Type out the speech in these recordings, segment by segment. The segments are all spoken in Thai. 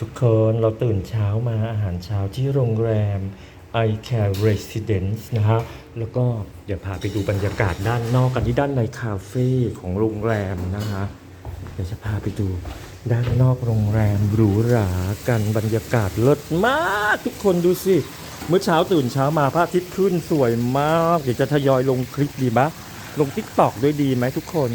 ทุกคนเราตื่นเช้ามาอาหารเช้าที่โรงแรม I Care Residence นะฮะ แล้วก็เดี๋ยวพาไปดูบรรยากาศด้านนอกกันที่ด้านในคาเฟ่ของโรงแรมนะฮะ เดี๋ยวจะพาไปดูด้านนอกโรงแรมหรูหรากันบรรยากาศเลิศมากทุกคนดูสิ เมื่อเช้าตื่นเช้ามาพระอาทิตย์ขึ้นสวยมาก เดี๋ยวจะทยอยลงคลิปดีปะลงทิกตอกด้วยดีไหมทุกคน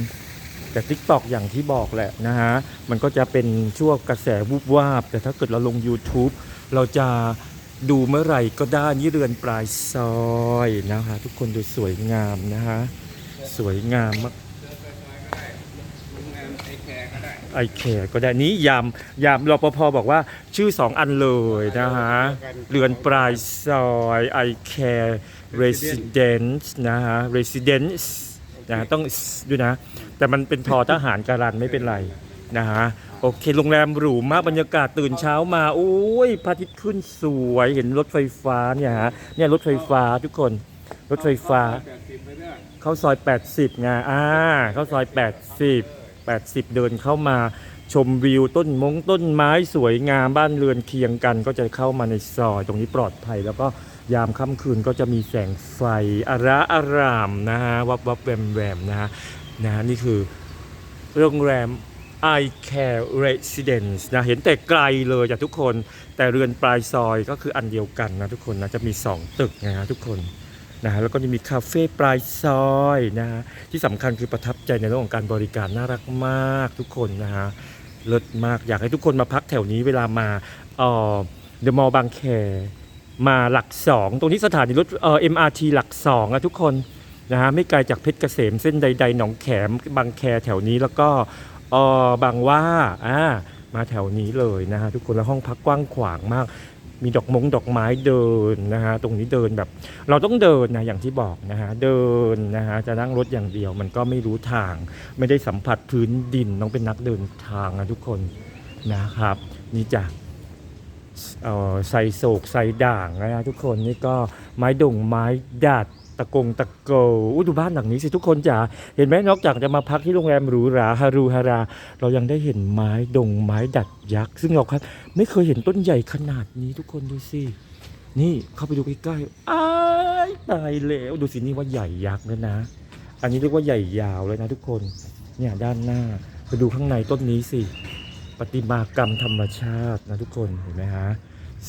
แต่ TikTok อย่างที่บอกแหละนะฮะ มันก็จะเป็นช่วงกระแสวูบวาบ แต่ถ้าเกิดเราลง YouTube เราจะดูเมื่อไหร่ก็ได้นี่เรือนปลายซอยนะคะ ทุกคนดูสวยงามนะฮะ สวยงามมากไอแคร์ก็ได้นี้ยามยามรปภบอกว่าชื่อสองอันเลยนะฮะ เรือนปลายซอยไอแคร์เรสซิเดนซ์นะฮะเรสซิเดนซ์ นะต้องด้วยนะ แต่มันเป็นทอทหารการันไม่เป็นไรนะฮะโอเคโรงแรมหรูมากบรรยากาศตื่นเช้ามาโอ้ยพระอาทิตย์ขึ้นสวยเห็นรถไฟฟ้าเนี่ยฮะเนี่ยรถไฟฟ้าทุกคนรถไฟฟ้า เข้าซอย 80ไงอ่าเข้าซอย 80 80 เดินเข้ามาชมวิวต้นมงต้นไม้สวยงามบ้านเรือนเคียงกัน ก็จะเข้ามาในซอยตรงนี้ปลอดภัยแล้วก็ ยามค่ำคืนก็จะมีแสงไฟอาระอารามนะฮะวับวับแวมแวมนะฮะนะฮะนี่คือโรงแรม I Care Residence นะเห็นแต่ไกลเลยจากทุกคนแต่เรือนปลายซอยก็คืออันเดียวกันนะทุกคนนะจะมี 2 ตึกนะฮะทุกคนนะฮะแล้วก็จะมีคาเฟ่ปลายซอยนะฮะที่สำคัญคือประทับใจในเรื่องของการบริการน่ารักมากทุกคนนะฮะเลิศมากอยากให้ทุกคนมาพักแถวนี้เวลามาเอ่อเดอะมอลล์บางแค มาหลักสองตรงนี้สถานีรถเอ่อ MRT หลักสองอะทุกคนนะฮะไม่ไกลจากเพชรเกษมเส้นใด ๆ หนองแขมบางแคแถวนี้แล้วก็เอ่อบางว่าอ่ามาแถวนี้เลยนะฮะทุกคนแล้วห้องพักกว้างขวางมาก มีดอกมงดอกไม้เดินนะฮะตรงนี้เดินแบบ เราต้องเดินนะอย่างที่บอกนะฮะเดินนะฮะจะนั่งรถอย่างเดียวมันก็ไม่รู้ทาง ไม่ได้สัมผัสพื้นดินต้องเป็นนักเดินทางนะทุกคนนะครับ นี่จ้ะ ใส่โศกใส่ด่างนะทุกคนนี่ก็ไม้ดงไม้ดัดตะกงตะโกอู้ดูบ้านหลังนี้สิทุกคนจ๋าเห็นไหมนอกจากจะมาพักที่โรงแรมหรูหราฮารูฮารา เรายังได้เห็นไม้ดงไม้ดัดยักษ์ซึ่งเราครับ ไม่เคยเห็นต้นใหญ่ขนาดนี้ทุกคนดูสินี่เข้าไปดูใกล้ๆอ้ายตายแล้วดูสินี่ว่าใหญ่ยักษ์แล้วนะ อันนี้เรียกว่าใหญ่ยาวเลยนะทุกคนเนี่ยด้านหน้าไปดูข้างในต้นนี้สิ ประติมากรรมธรรมชาตินะทุกคนเห็นไหมฮะ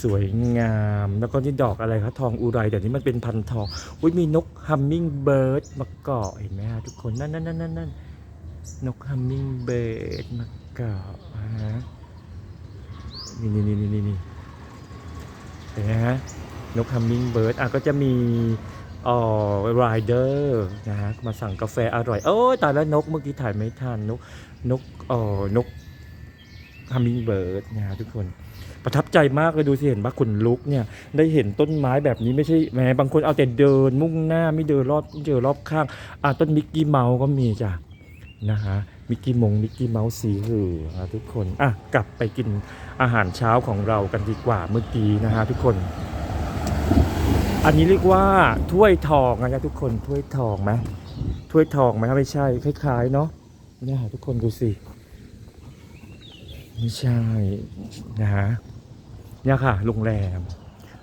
สวยงามแล้วก็นี่ดอกอะไรครับทองอุไรแต่นี้มันเป็นพันทองอุ้ยมีนกฮัมมิงเบิร์ดมาเกาะเห็นไหมฮะทุกคนนั่นนั่นนั่นนั่นนั่นนกฮัมมิงเบิร์ดมาเกาะฮะนี่นี่นี่นี่นี่เห็นไหมฮะนกฮัมมิงเบิร์ดอะก็จะมีอ่อไรเดอร์นะฮะมาสั่งกาแฟอร่อยโอ้ยตายแล้วนกเมื่อกี้ถ่ายไม่ทันนกนกอ่อนก ฮัมมิงเบิร์ดนะทุกคนประทับใจมากเลยดูสิเห็นปะขนลุกเนี่ยได้เห็นต้นไม้แบบนี้ไม่ใช่แหมบางคนเอาแต่เดินมุ่งหน้าไม่เดินรอบเดินรอบข้างอะต้นมิกกี้เมาส์ก็มีจ้ะนะฮะมิกกี้มงมิกกี้เมาส์สีหืออะทุกคนอะกลับไปกินอาหารเช้าของเรากันดีกว่าเมื่อกี้นะฮะทุกคน อันนี้เรียกว่าถ้วยทองนะทุกคนถ้วยทองไหมถ้วยทองไหมไม่ใช่คล้ายๆเนาะเนี่ยทุกคนดูสิ ไม่ใช่นะฮะเนี่ยค่ะโรงแรม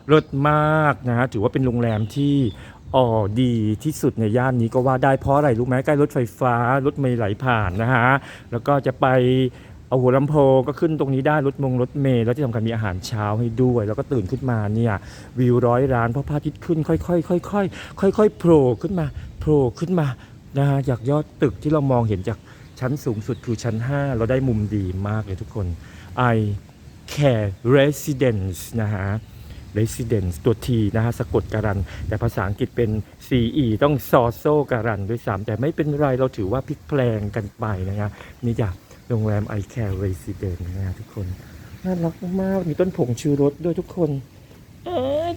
เลิศมากนะฮะถือว่าเป็นโรงแรมที่อ๋อดีที่สุดในย่านนี้ก็ว่าได้เพราะอะไรรู้ไหมใกล้รถไฟฟ้ารถเมล์ไหลผ่านนะฮะแล้วก็จะไปเอาหัวลำโพงก็ขึ้นตรงนี้ได้รถมงรถเมล์แล้วที่สำคัญมีอาหารเช้าให้ด้วย แล้วก็ตื่นขึ้นมาเนี่ยวิวร้อยร้านเพราะพระอาทิตย์ขึ้นค่อยๆค่อยๆค่อยๆโผล่ขึ้นมาโผล่ขึ้นมานะฮะจากยอดตึกที่เรามองเห็นจาก ชั้นสูงสุดคือชั้น 5 เราได้มุมดีมากเลยทุกคน I care residence นะฮะ residence ตัว T นะฮะ สะกดการัน แต่ภาษาอังกฤษเป็น CE ต้องซอโซการันด้วยซ้ำแต่ไม่เป็นไรเราถือว่าพลิกแพลงกันไปนะฮะนี่จ้ะโรงแรม I Care Residence นะฮะทุกคน น่ารักมาก มีต้นผงชูรสด้วยทุกคน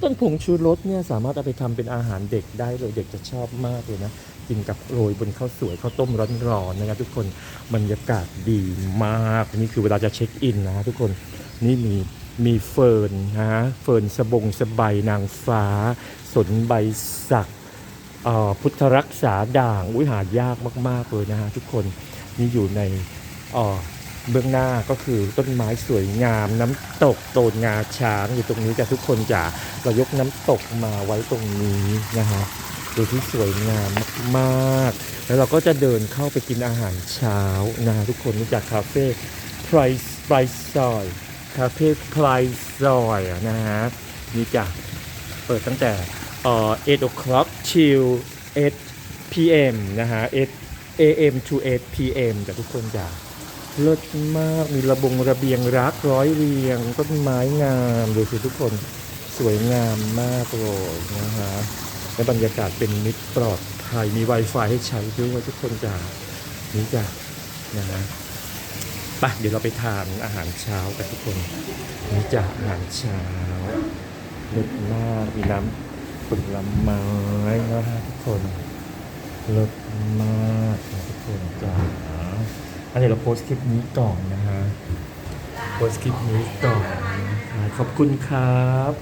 ต้นผงชูรสเนี่ยสามารถเอาไปทำเป็นอาหารเด็กได้เลยเด็กจะชอบมากเลยนะ กินกับโรยบนข้าวสวยข้าวต้มร้อนๆนะครับทุกคนบรรยากาศดีมากนี่คือเวลาจะเช็คอินนะฮะทุกคนนี่มีมีเฟิร์นนะฮะเฟิร์นสบงสบายนางฟ้า สนใบสักพุทธรักษาด่างอุ้ยหายากมาก ๆ เลยนะฮะทุกคนนี่อยู่ในเอ่อเบื้องหน้าก็คือต้นไม้สวยงาม น้ำตกโตนงาช้างอยู่ตรงนี้จ้ะทุกคนจ้ะเรายกน้ำตกมาไว้ตรงนี้นะฮะ ดูที่สวยงามมาก ๆ แล้วเราก็จะเดินเข้าไปกินอาหารเช้านะทุกคนรู้จักคาเฟ่ Price Price ซอยคาเฟ่ Price ซอยนะฮะนี่จ้ะเปิดตั้งแต่เอ่อ8 o'clock till 8 p.m. นะฮะ8 a.m. to 8 p.m. จ้ะทุกคนจ้ะเลิศมากมีระบงระเบียงรักร้อยเรียงต้นไม้งามดูสิทุกคนสวยงามมากเลยนะฮะ และบรรยากาศเป็นมิตรปลอดภัยมี Wi-Fi ให้ใช้ด้วยทุกคนจ้านี่จ้ะนะฮะไปเดี๋ยวเราไปทานอาหารเช้ากันทุกคนนี่จ้ะอาหารเช้าเลิศมากมีน้ำผลไม้นะฮะทุกคนเลิศมากทุกคนจ้าอันนี้เราโพสต์คลิปนี้ก่อนนะฮะโพสต์คลิปนี้ก่อนขอบคุณครับ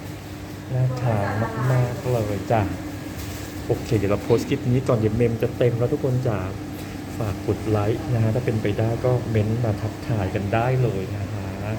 น่าทานมากๆเลยจ้ะ โอเค เดี๋ยวเราโพสต์คลิปนี้ก่อนเดี๋ยวเมมจะเต็มแล้วทุกคนจ๋าฝากกดไลค์นะฮะถ้าเป็นไปได้ก็เม้นต์มาทักทายกันได้เลยนะฮะ